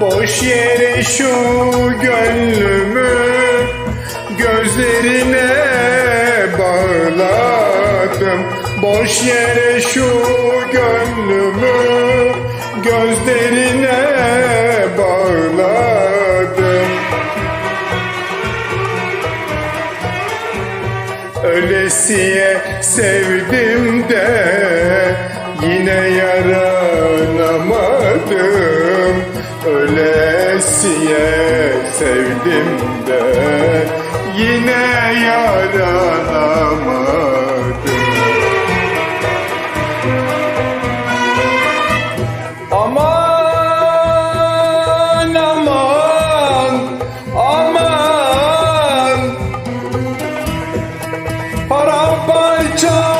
Boş yere şu gönlümü gözlerine bağladım. Boş yere şu gönlümü gözlerine bağladım. Ölesiye sevdim de yine yaranamadım Asiye sevdim de yine yaranamadım. Aman aman aman. Paramparça